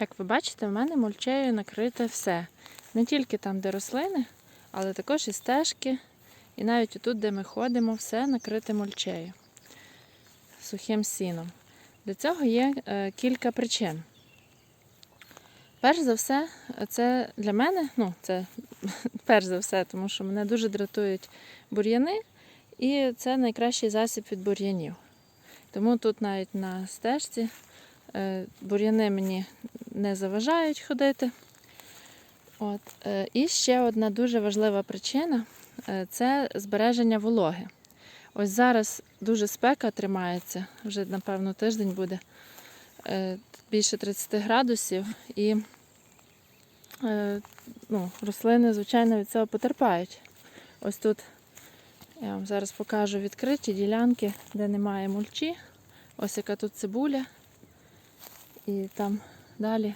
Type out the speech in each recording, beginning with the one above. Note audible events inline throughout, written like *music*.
Як ви бачите, в мене мульчею накрите все. Не тільки там, де рослини, але також і стежки, і навіть тут, де ми ходимо, все накрите мульчею, сухим сіном. Для цього є е, кілька причин. Перш за все, це для мене, ну, це *laughs* перш за все, тому що мене дуже дратують бур'яни, і це найкращий засіб від бур'янів. Тому тут навіть на стежці е, бур'яни мені не заважають ходити. От. е, І ще одна дуже важлива причина е, це збереження вологи. Ось зараз дуже спека тримається, вже, напевно, тиждень буде е, більше 30 градусів, і ну, рослини, звичайно, від цього потерпають. Ось тут я вам зараз покажу відкриті ділянки, де немає мульчі. Ось яка тут цибуля. І там далі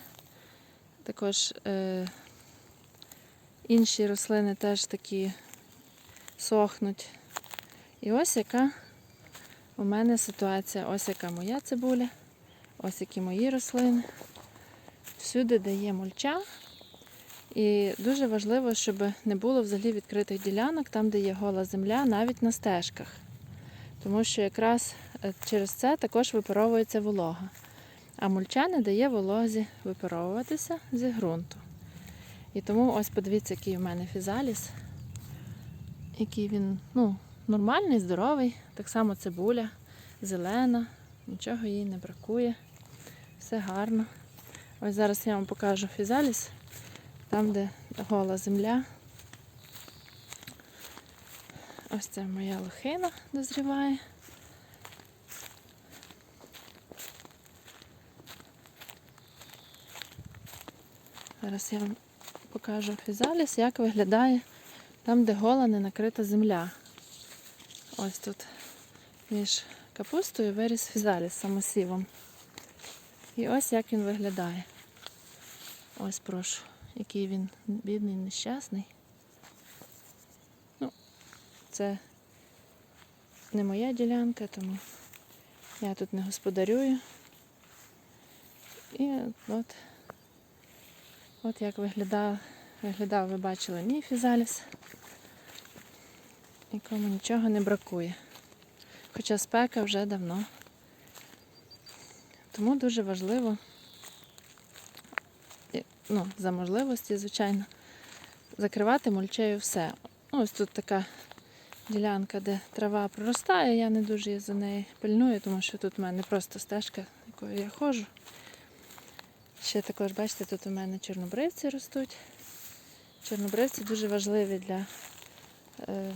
також е, інші рослини теж такі сохнуть. І ось яка у мене ситуація. Ось яка моя цибуля, ось які мої рослини. Всюди де є мульча. І дуже важливо, щоб не було взагалі відкритих ділянок, там, де є гола земля, навіть на стежках. Тому що якраз е, через це також випаровується волога. А мульча не дає волозі випаровуватися зі ґрунту. І тому ось подивіться, який у мене фізаліс. Який він ну, нормальний, здоровий. Так само цибуля, зелена, нічого їй не бракує. Все гарно. Ось зараз я вам покажу фізаліс, там, де гола земля. Ось це моя лохина дозріває. Зараз я вам покажу фізаліс, як виглядає там, де гола не накрита земля. Ось тут між капустою виріс фізаліс самосівом. І ось як він виглядає. Ось прошу, який він бідний, нещасний. Ну, це не моя ділянка, тому я тут не господарюю. І от, от як виглядав, виглядав, ви бачили мій фізаліс, якому нічого не бракує. Хоча спека вже давно. Тому дуже важливо, ну, за можливості, звичайно, закривати мульчею все. Ну, Ось тут така ділянка, де трава проростає, я не дуже за нею пильную, тому що тут в мене просто стежка, якою я ходжу. Ще також, бачите, тут у мене чорнобривці ростуть. Чорнобривці дуже важливі для е,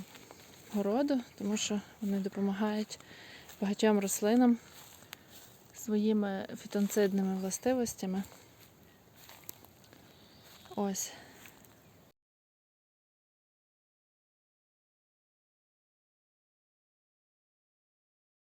городу, тому що вони допомагають багатьом рослинам своїми фітонцидними властивостями. Ось